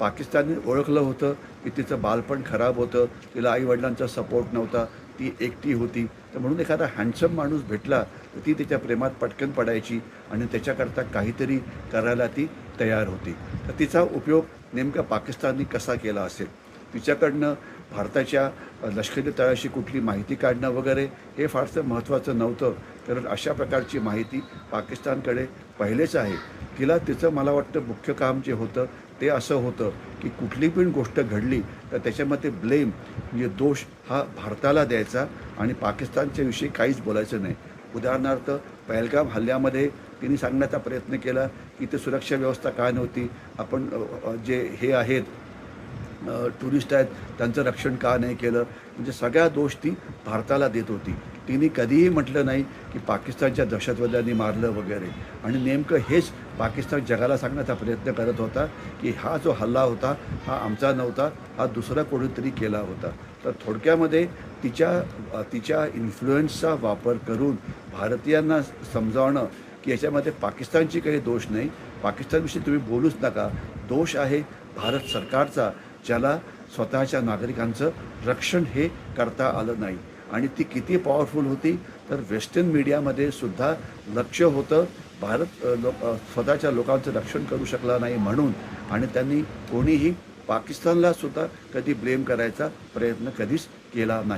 पाकिस्तानने ओळखलं होतं की तिचं बालपण खराब होतं तिला आईवडिलांचा सपोर्ट नव्हता ती एकटी होती. तर म्हणून एखादा हँडसम माणूस भेटला तर ती त्याच्या प्रेमात पटकन पडायची आणि त्याच्याकरता काहीतरी करायला ती तयार होती. तर तिचा उपयोग नेमका पाकिस्तानने कसा केला असेल? तिच्याकडनं भारताच्या लष्करी तळाशी कुठली माहिती काढणं वगैरे हे फारसं महत्त्वाचं नव्हतं. कारण अशा प्रकारची माहिती पाकिस्तानकडे पहिलेच आहे. तिला तिचं मला वाटतं मुख्य काम जे होतं ते असं होतं की कुठली पण गोष्ट घडली तर त्याच्यामध्ये ब्लेम म्हणजे दोष हा भारताला द्यायचा आणि पाकिस्तानच्या विषयी काहीच बोलायचं नाही. उदाहरणार्थ पहलगाम हल्ल्यामध्ये तिने सांगण्याचा प्रयत्न केला की ते सुरक्षा व्यवस्था काय नव्हती? आपण जे हे आहेत टुरिस्ट आहेत त्यांचं रक्षण का नाही केलं? म्हणजे सगळ्या दोष ती भारताला देत होती. तिने कधीही म्हटलं नाही की पाकिस्तानच्या दहशतवाद्यांनी मारलं वगैरे. आणि नेमकं हेच पाकिस्तान जगाला सांगण्याचा प्रयत्न करत होता की हा जो हल्ला होता हा आमचा नव्हता हा दुसरा कोणीतरी केला होता. तर थोडक्यामध्ये तिच्या तिच्या इन्फ्लुएन्सचा वापर करून भारतीयांना समजावणं की याच्यामध्ये पाकिस्तानची काही दोष नाही. पाकिस्तानविषयी तुम्ही बोलूच नका. दोष आहे भारत सरकारचा. ज्याला स्वतःच्या नागरिकांचं रक्षण हे करता आलं नाही. आणि ती किती पॉवरफुल होती तर वेस्टर्न मीडियामध्ये सुद्धा लक्ष होतं. भारत लो स्वतःच्या लोकांचं रक्षण करू शकला नाही म्हणून. आणि त्यांनी कोणीही पाकिस्तानला सुद्धा कधी ब्लेम करायचा प्रयत्न कधीच केला नाही.